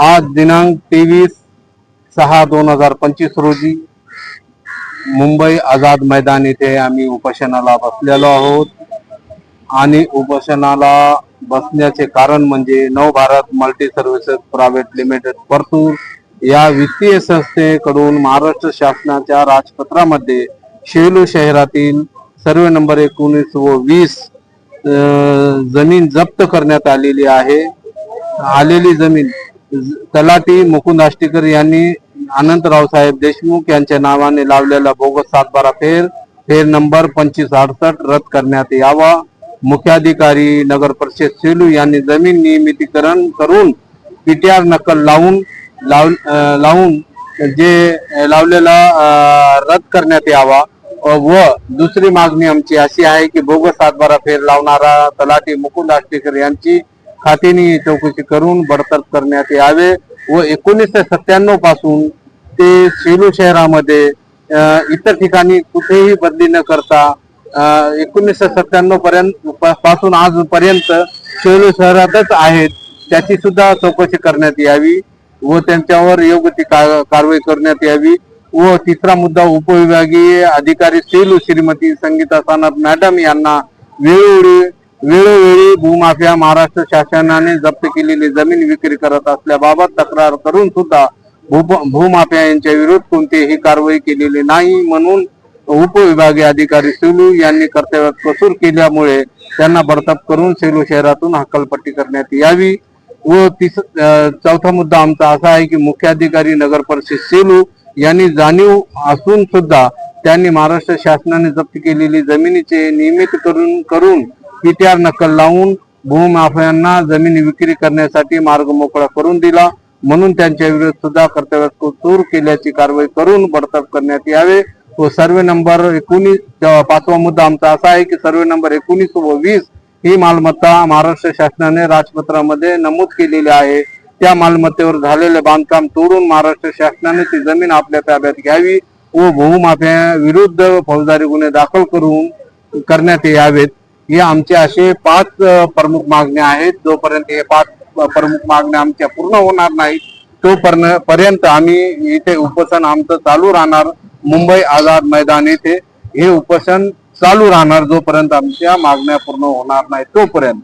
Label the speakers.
Speaker 1: आज दिनांक तेवीस सहा दोन हजार पंचवीस रोजी मुंबई आझाद मैदान येथे आम्ही उपोषणाला बसलेलो आहोत. आणि उपोषणाला बसण्याचे कारण म्हणजे Navbharat multi services private limited Partur या वित्तीय संस्थेकडून महाराष्ट्र शासनाच्या राजपत्रामध्ये शेलू शहरातील सर्वे नंबर एकोणीस व वीस जमीन जप्त करण्यात आलेली आहे. आलेली जमीन तलाटी मुकुंद आष्टीकर यांनी अनंत साहेब देशमुख यांच्या नावाने लावलेला बोगस सातबारा फेर फेर नंबर पंचवीस अडसष्ट रद्द करण्यात यावा. मुख्याधिकारी नगर परिषद सेलू यांनी जमीन नियमितीकरण करून पीटीआर नकल लावून लाव लावून जे लावलेला रद्द करण्यात यावा. व दुसरी मागणी आमची अशी आहे की बोगस सातबारा फेर लावणारा तलाठी मुकुंद आष्टेकर यांची खात्याने चौकशी करून बडतर्फ करण्यात यावे व एकोणीसशे सत्त्याण्णवपासून ते सेलू शहरामध्ये इतर ठिकाणी कुठेही बदली न करता एकोणीसशे सत्त्याण्णव पर्यंत पासून आजपर्यंत सेलू शहरातच आहेत त्याची सुद्धा चौकशी करण्यात यावी व त्यांच्यावर योग्य ती का- कारवाई करण्यात यावी व तिसरा मुद्दा उपविभागीय अधिकारी सेलू श्रीमती संगीता सानप मॅडम यांना वेळोवेळी वेळोवेळी भूमाफिया महाराष्ट्र शासनाने जप्त केलेली जमीन विक्री करत असल्याबाबत तक्रार करून सुद्धा भू भूमाफिया यांच्या विरुद्ध कोणतीही कारवाई केलेली नाही म्हणून उपविभागीय अधिकारी सेलू यांनी कर्तव्यात कसूर केल्यामुळे त्यांना बडतर्फ करून सेलू शहरातून हक्कलपट्टी करण्यात यावी व तिस चौथा मुद्दा आमचा असा आहे की मुख्याधिकारी नगर परिषद सेलू यांनी जाणीव असून सुद्धा त्यांनी महाराष्ट्र शासनाने जप्त केलेली जमिनीचे नियमित करून करून पीटीआर नकल लावून भूमाफियांना जमीन विक्री करण्यासाठी मार्ग मोकळा करून दिला. म्हणून त्यांच्या विरोधात सुद्धा कर्तव्यात चूर केल्याची कारवाई करून बडतर्फ करण्यात यावे. व सर्वे नंबर एकोणीस पाचवा मुद्दा आमचा असा आहे की सर्वे नंबर एकोणीस व वीस ही मालमत्ता महाराष्ट्र शासनाने राजपत्रामध्ये नमूद केलेली आहे. त्या मालमत्तेवर झालेले बांधकाम तोडून महाराष्ट्र शासनाने ती जमीन आपल्या ताब्यात घ्यावी व भूमाफ्या विरुद्ध फौजदारी गुन्हे दाखल करून करण्यात यावेत. हे आमचे असे पाच प्रमुख मागण्या आहेत. जोपर्यंत हे पाच प्रमुख मागण्या आमच्या पूर्ण होणार नाहीत तो पर्यंत आम्ही इथे उपोषण आमचं चालू राहणार. मुंबई आझाद मैदान येथे हे उपोषण चालू राहणार जोपर्यंत आमच्या मागण्या पूर्ण होणार नाही तोपर्यंत.